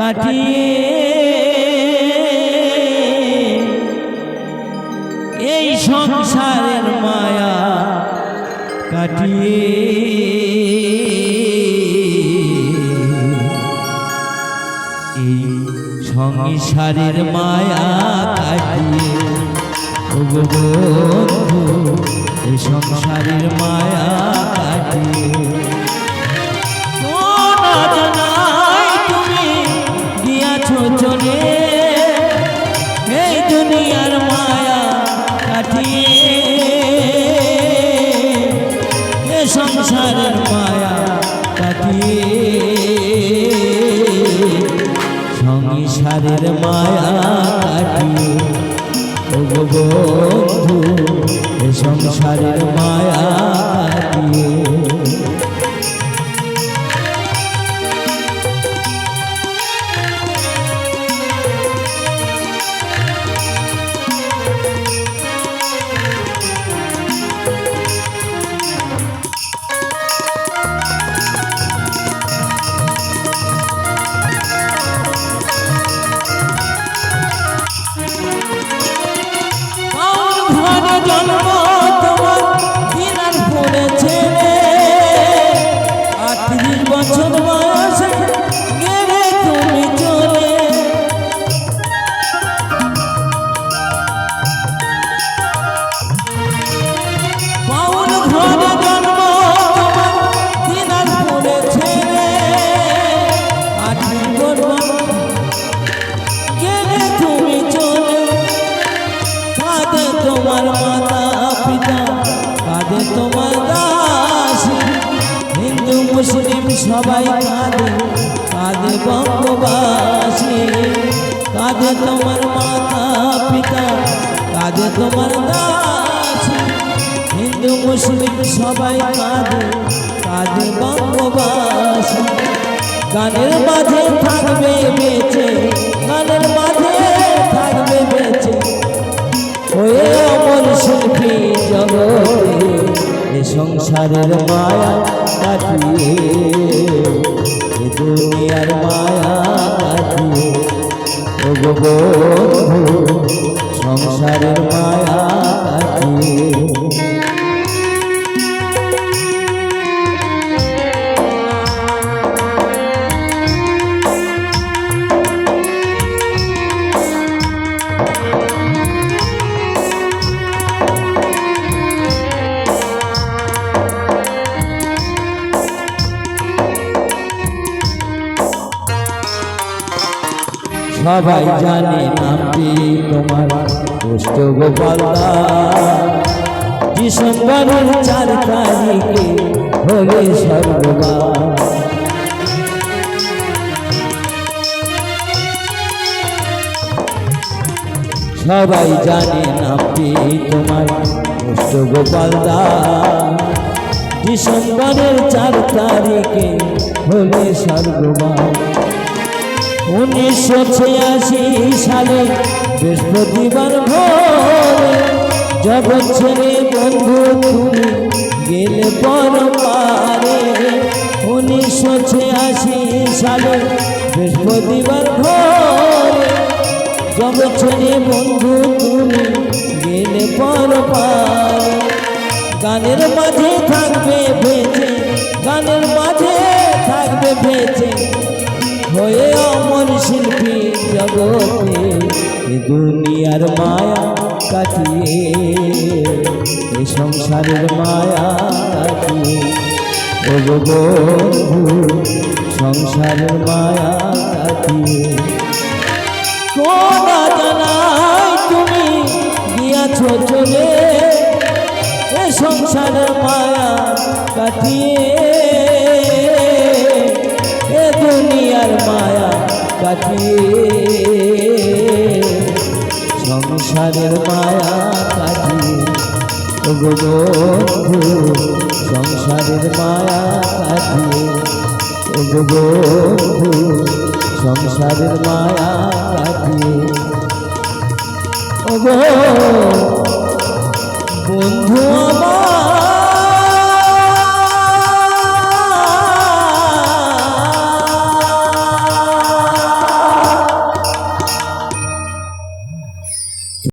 কাটিয়ে এই সংসারের মায়া কাটিয়ে এই সংসারের মায়া কাটিয়ে এই সংসারের মায়া সংসারের মায়া কাটিয়ে বন্ধু সংসারের মায়া তোমার দাস। হিন্দু, মুসলিম সবাই কাঁদে কাঁদে বঙ্গবাসী। কাঁদে তোমার মাতা, পিতা, কাঁদে তোমার দাস। হিন্দু, মুসলিম সবাই কাঁদে কাঁদে বঙ্গবাসী। গানের মাঝে থাকবে বেঁচে, গানের মাঝে থাকবে সংসারের মায়া কাটিয়ে দুনিয়ার মায়া কাটিয়ে। সংসারের মায়া কাটিয়ে। সবাই জানে নামটি তোমার কষ্ট গোপালা চার তারিখে হলে সর্ববা সবাই জানে নামটি তোমার কষ্ট গোপালদা ডিসেম্বরের চার তারিখে হলে সর্ববা উনিশশো ছিয়াশি সালে বৃহস্পতিবার ভোরে জগৎ ছেড়ে বন্ধু তুমি গেলে পর পারে উনিশশো ছিয়াশি সালে বৃহস্পতিবার ভোরে জগৎ ছেড়ে বন্ধু তুমি গেলে পর পারে গানের মাঝে থাকবে বেঁচে, গানের মাঝে থাকবে বেঁচে। হয়ে অমর শিল্পী জগতে দুনিয়ার মায়া কাটিয়ে, এ সংসারের মায়া কাটিয়ে। সংসারের মায়া কাটিয়ে। কোন জানাই তুমি গিয়াছ চলে, এ সংসারের মায়া কাটিয়ে। দুনিয়ার মায়া কাটিয়ে। সংসারের মায়া কাটিয়ে। গো সংসারের মায়া কাটিয়ে। গো সংসারের মায়া কাটিয়ে। ও বন্ধু আমার